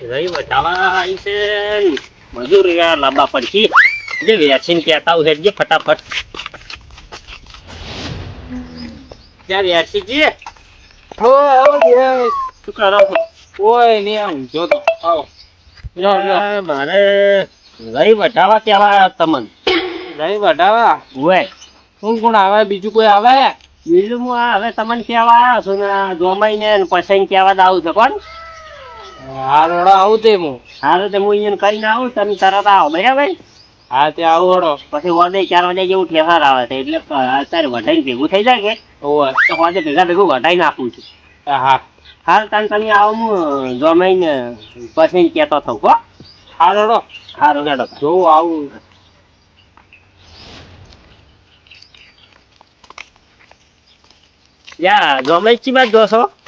રહી બતાવા છે. મજૂર લાંબા પડશી. જે વેચીને કહેતા હોય જે ફટાફટ. ત્યાં જઈએ શું કરો ઓય નહીં આમ જો તો. આવો. મારે રહી વટાવા કેવા આવ્યો તમને. રહી વટાવા હોય કોણ કોણ આવે? બીજું કોઈ આવે? બીજું હું હવે તમને કેવા આવ્યા છું ને જોમાઈને ને કેવા દાવ છે કોણ? હા રોડો આવું તે હું. હારું તે હું અહીંયા કરીને આવું તમે તરત આવો. બરાબર? હા તે આવું રોડો પછી વાદે ચાર વાગે જેવું ઠેકાર આવે છે એટલે અત્યારે વઢાઈને ભેગું થઈ જાય કે? ઓવે તો વાદે ભેગા ભેગું વઢાઈ નાખું છું. હા હાલ તાન તમે આવો હું જમાઈને પછી કહેતો થઉં હો. હા રોડો સારું હેડો. આવું. યા ગમે ચી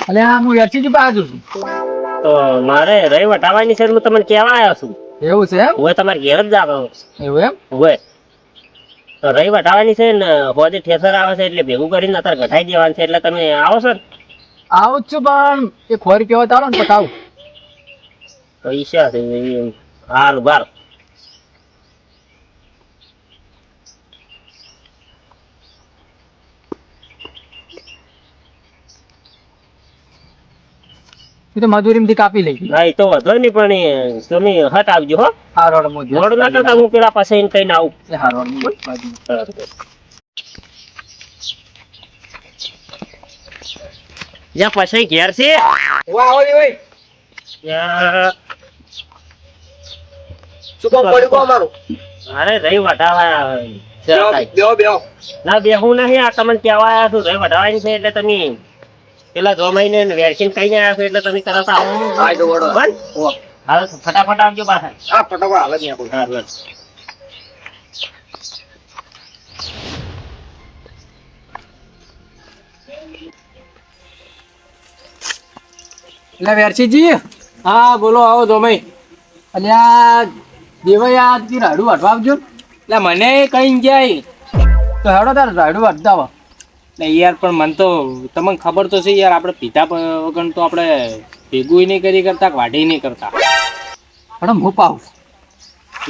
અલે હા બાજુ છું? તો મારે રવિ વટાવાની છે હું તમને કહેવા આવ્યો છું. એવું છે એમ? હું તમારે ઘેર જ આવ્યો એવું એમ? હોય. તો રવિ વટાવાની છે ને હોદે ઠેસર આવે છે એટલે ભેગું કરીને અત્યારે ઘટાઈ દેવાનું છે એટલે તમે આવો છો ને. આવું છું પણ એ ખોરી કેવો તારો ને પતાવું તો ઈચ્છા છે સારું બાર એ તો મજૂરીમાંથી કાપી લઈ. હા એ તો વધો નહીં પણ તમે હટ આવજો હો. હા રોડ મોજ મોડું ના કરતા હું પેલા પાસે એને કહીને આવું. હા રોડ મોજ બાજુ જ્યાં ઘેર છે. વાહ ઓલી ઓય ત્યાં. શું કામ પડ્યું કો અમારું? અરે રહી વટાવા બેહો બેહો ના બે હું નહીં આ તમને કહેવા આવ્યા છું રહી વટાવાની છે એટલે તમે પેલા દો મહિને વેક્સિન કહીને છો એટલે તમે તરત આવો? હાલ ફટાફટ આવજો પાછા. ફટાફટ હાલે હા એટલે વેરસીજી હા બોલો આવો જોમઈ અલ્યા દેવાઈ આ રાડું વાટવા આવજો? એટલે મને કઈ જાય તો હેડો તાર રાડું વાટતા આવો. એટલે યાર પણ મને તો તમને ખબર તો છે યાર આપણે પીધા વગર તો આપણે ભેગું નહીં કરી કરતા વાઢી નહીં કરતા. પણ હું પાઉં.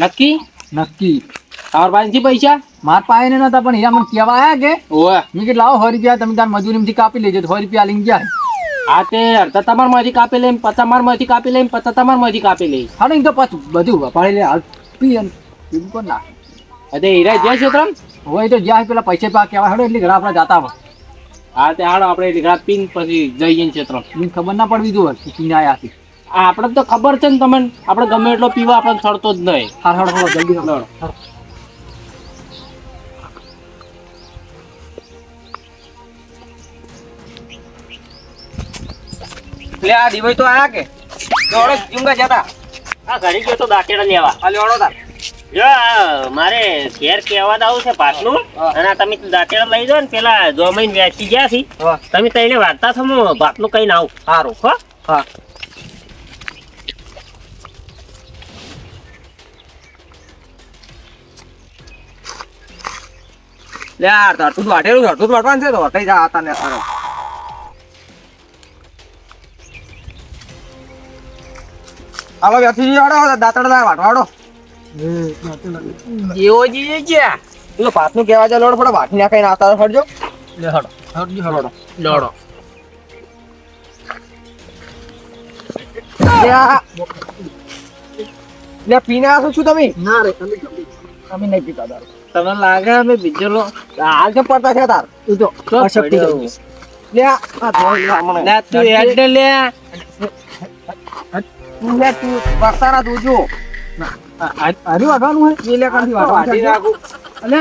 નક્કી? નક્કી. તમારા પાસેથી પૈસા? માર પાસે ને નતા પણ હીરા મને કહેવા આયા કે ઓવે. મેં કે લાવો સો રૂપિયા તમે તાર મજૂરીમાંથી કાપી લેજો સો રૂપિયા લઈને જાય આ તે અડધા તમારમાંથી કાપી લઈને પચાસ મારમાંથી કાપી લઈને પચાસ તમારમાંથી કાપી લઈ. હાલો તો પાછું બધું વપાડી લે હાલ પી અને એવું કોણ ના અરે હીરા જય ત્રણ હોય તો જ્યાં પેલા પૈસે પા કહેવા હેડો એટલે ઘણા આપણે જાતા હોય. હા તે હાડો આપણે લીગડા પીન પછી જઈએ છે ત્રણ મને ખબર ના પડવી દો પીને આયા છે. આ આપણે તો ખબર છે ને તમને. આપણે ગમે એટલો પીવા આપણે છડતો જ નહીં. હાર હાડો હાડો જલ્દી. લે આ દિવસ તો આયા કે? દોડો જુંગા જતા. આ ઘડી ગયો તો દાખેડા લેવા. આ લેવાડો તાર. જો મારે ઘેર કહેવા આવું છે પાછલું. અને તમે દાંતેડા લઈ જાઓ ને પેલા જોમાઈને વેચી ગયા છે. તમે તઈને વાંચતા છો હું ભાતનું કઈ આવું. સારું હો? હા. યાર ધરતું વાટેલું ધરતું વાટવાનું છે તો વટાઈ જા હતા ને સારો હાલો વ્યાથી વાડો વાટવાડો જેવો જઈએ ક્યાં પેલો ભાતનું કહેવા જાય લોડ પડે ભાત નાખાઈને આવતા ફરજો લે હડો હાડો હડો લોડો. લે આ- લે પીને આવો છો તમે? ના રે તમે તમે નહીં પીતા દારૂ તમને લાગે અમે બીજો લો. હાલ કે પડતા છે તાર. એ તો અશક્તિ લે આ. આ ધોઈ લે તું હેડ લે લે. તું લે તું વસારા દોજો આ- આ- આર્યું વાગવાનું હોય? કાંથી વાટી નાખું અલે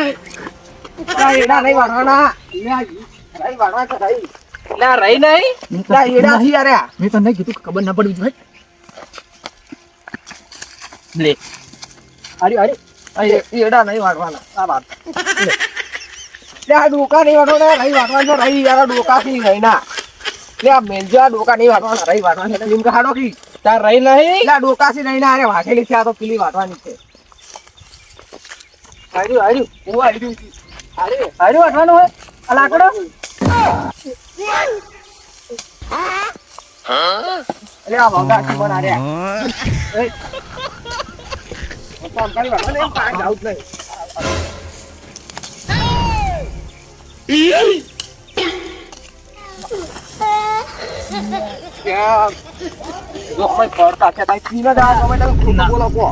લા એડા નહીં વાળવાના રહી વાળવા છે રહી લા રહી નહીં. લા એડા થી અરે મેં તને કીધું ખબર ના પડવી જોઈએ. લે. અરે અરે એડા નહીં વાળવાના આ વાત. લે. આ ડોકા નહીં વાટવાના રહી વાટવાના રહી. યાર ડોકા થી રહી ના. લે આ મેલજો ડોકા નહીં વાળવાના રહી વાટવાના છે. એમ કી. તાર રહી નહીં? લે ડોકાસી નહીં થી રહી ના અરે વાઘેલી છે આ તો પીલી વાટવાની છે. આર્યું આર્યું હું આઈ અરે આર્યું વાટવાનું હોય. આ લાકડો? એટલે આ પણ ફરતા છે તાઈ પીને જ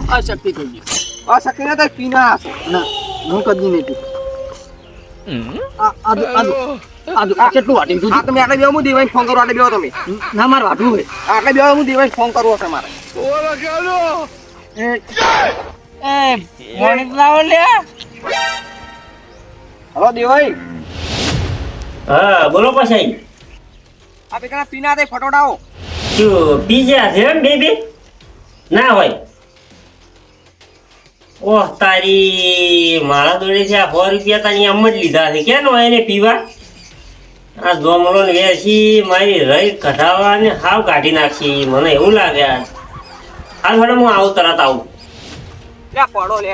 આ થઈ ગઈ અશક્તિ ના તાઈ પીને ના હું કદી નહીં પીતો કેટલું વાટી તમે આટલે બેહો, હું ફોન કરું આટલે બેહો તમે ના મારે વાટવું હોય આટલે દેવાઈને ફોન કરવો છે મારે હલો દેવાઈ હા બોલો પછી આ પેલા પીના દે ફટોડાઓ જો પીઝા છે એમ બેબી ના હોય. ઓહ તારી મારા દોડે છે આ સો રૂપિયા તારી એમ જ લીધા છે. કેમ હોય એને પીવા? આ જોમલો ને વેચી મારી રઈ કઢાવા ને હાવ કાઢી નાખી. મને એવું લાગે આ. હાલ હવે હું આવું તરત આવું. લે પડો લે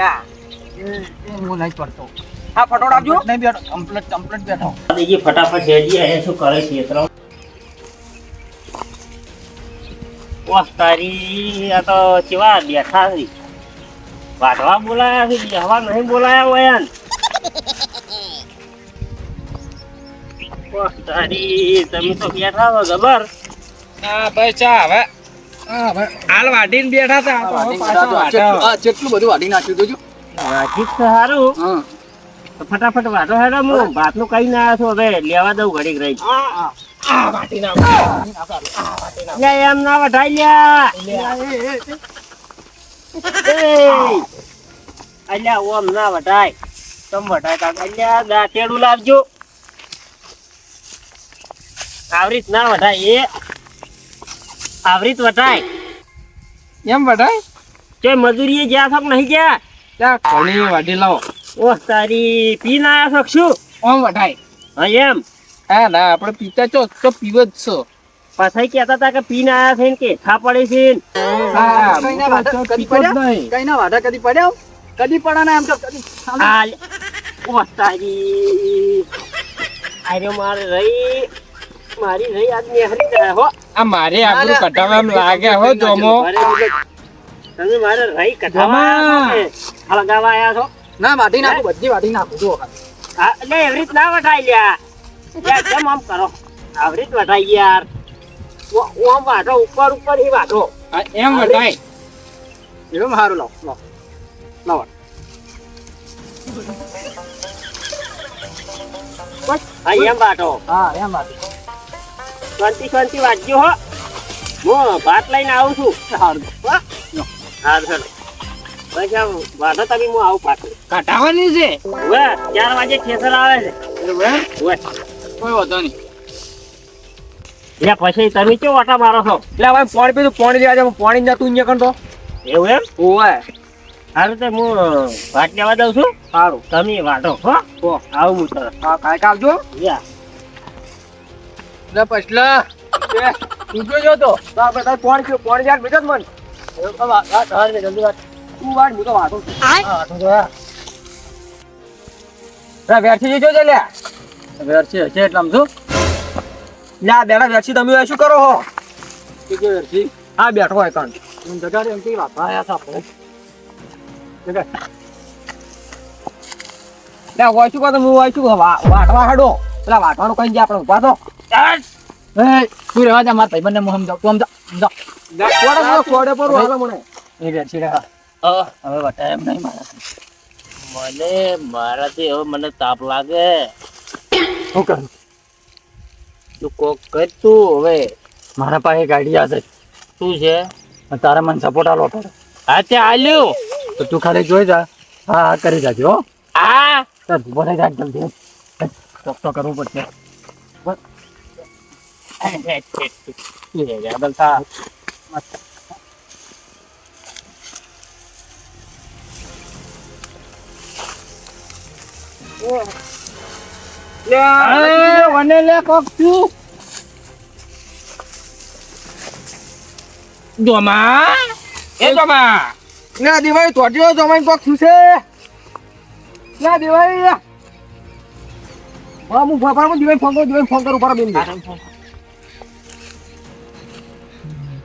હું નહીં પડતો હા ફટોડ આપજો. નહીં બેઠો કમ્પ્લીટ કમ્પ્લીટ બેઠો. ફટાફટ હેડી શું કરે છે ઓહ તારી આ તો કેવા બેઠા છે. વાઢવા બોલાયા છે બેહવા નહીં બોલાયા વયાન ઓહ તારી તમે તો બેઠા હો ગબર હા ભાઈ ચા હવે હાલ વાટીને બેઠા હતા આ તો હવે પાછા વાટો. આ જેટલું બધું વાટી નાખ્યું જોજો. વાઠી જ સારું હા. તો ફટાફટ વાઢો હેડો હું ભાતનું કઈ ના આવ્યો છું હવે લેવા દઉં ઘડીક રહી આ આ વાટી નાખો. લે એમ ના વઢાઈ લ્યા અલ્યા ઓમ ના વઢાય તમ વઢાય તા અલ્યા દાંતેડું લાવજો આવરીત ના વઢાય એ આવરીત વઢાય એમ વટાય કે મજૂરીએ જ્યાં છો નહીં ગયા ત્યાં ઘણી વાટી લાવો? ઓહ તારી પી ના આવ્યા શું? ઓમ વઢાય. હા એમ. હા ના આપણે પીતા છો તો પીવો જ છો. પાછા કેતા હતા કે પી ના આવ્યા છે ને કે થા પડે છે કઈ ના કદી પડ્યા? કઈ ના વાટા કદી પડ્યા? કદી પડ્યા ના એમ તો કદી આ લે- અરે મારે રહી મારી રહી આજ નેહરી જાય હો. આ મારે આપણું કટાવા લાગે હો જોમો. તમે મારે રહી કઢાવા લગાવા આયા છો ના? વાટી નાખું બધી વાટી નાખું જો હા, એટલે એવી રીત ના વટાઈ લ્યા. કેમ આમ કરો? આવી રીત વટાઈ યાર. ઓમ વાઢો ઉપર ઉપર વાઢો આ એમ વટાય એવું સારું લાવ લાવ. લાવ. હા એમ વાઢો હા એમ વાટી શાંતિ શાંતિ વાગ્યો હો. હું ભાત લઈને આવું છું. સારું સારું ચાલો બસ આમ વાંધો તમે હું આવું પાછું. કાઢાવાની છે? હવે ચાર વાગે ઠેસર આવે છે. એમ? હવે કોઈ વાંધો નહીં. લે પછી તમે કેવો ઓટા મારો છો? એટલે હવે પાણી પીધું પાણી લેવા જાય પાણી નતું અહીંયા કરતો એવું એમ? ઓય સારું તો હું ભાત લેવા દઉં છું. સારું તમે વાઢો હો? હો. આવું હું તરત. હા કાંઈક આવજો લે પછલા. તું જોજો તો. તો આપણે પાણી પીવું પાણી યાર બીજો મન. જલ્દી વાત. તું વાટ હું તો વાંધો હા વાંધો તો હા. લે લે. વેર છે છે એટલે આમ શું લે બેડા વેરસી તમે શું કરો હો વેરસી હા બેઠો હોય હું જગાડે એમ કેવી વાત? આયા હતા આપણે જગાડ લે હોય શું કહો તો હું હોય શું વાટવા હાડો. પેલા વાટવાનું કઈ ગયા આપણે ઊભા તો એ તું રહેવા જા મારા ભાઈબંધને હું સમજાવું તું સમજા સમજા. કોડે પર હાલો મને? એ હવે વટાય એમ નહીં મારા. મને મારાથી હવે મને તાપ લાગે. શું કરું તું કોક કર તું હવે. મારા પાસે એક આઈડિયા છે. શું છે? તારા મને સપોર્ટ આલો પડે હા તે આલ્યો. તો તું ખાલી જોઈ જા. હા હા કરી જાજો હો. આ ચાલ બોલે જા જલ્દી ચોક તો કરવું પડશે. લે વને લે કોક તું દોમા એ દોમા ના દિવાળી તોડ્યો જમાઈ કોક થયું છે. ના દિવાળી હા હું ફોન હું દિવાળી ફોન કરું દિવાળી ફોન કરું પર બેન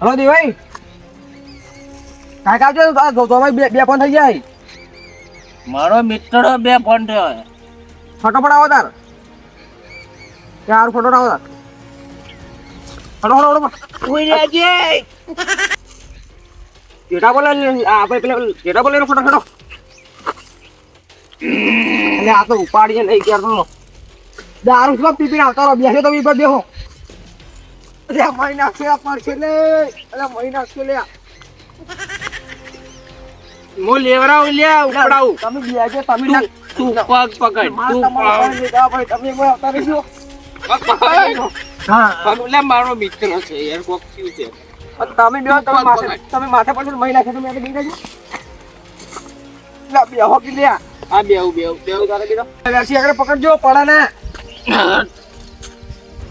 હલો દેવાઈ કાંઈક આવજો જોમાઈ બે બે ફોન થઈ જાય. મારો મિત્ર બે ફોન થયો ફટોફટ આવો તાર. ચાર ફોટો ના તાર હડો હડો હડો કોઈ રહેજે જેટા બોલે આપણે પેલા જેટા બોલે ફોટો ફટો એટલે આ તો ઉપાડીએ નહીં ક્યાર દારૂ શું પીપીને આવતા રહો? બેસે તો બી પર બેહો. અરે મહી નાખશે આ પડશે લે અરે મહી નાખશે લે. હું લેવરાવ લે ઉપડાવ. તમે બેજો તમે ના તું પગ પકડ તું ભાઈ તમે કોઈ આવતા રહેજો હા. મારો મિત્ર છે યાર કોક થયું છે. તમે બે તમે માથે તમે માથે બે મહી નાખે તમે બેસી જજો લે બેહો કે લે આ બેવ બે બેવ તારે બીજો વેરસી આગળ પકડજો પડે ને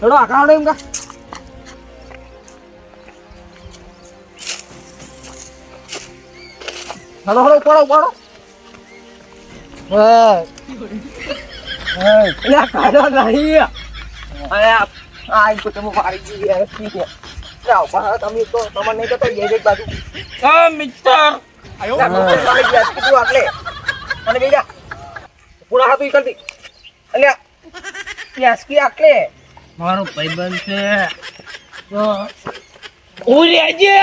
હેડો આગળ આવડે એમ કા? હલો હેડો પડો પડો હા. હા. કાઢો નહીં. અરે આ તો તમે મારી ગઈ યાર ઠીક છે. તો તમને નહીં તો અલ્યા યાસકી આકલે મારો ભાઈબંધ છે તો હું રહેજે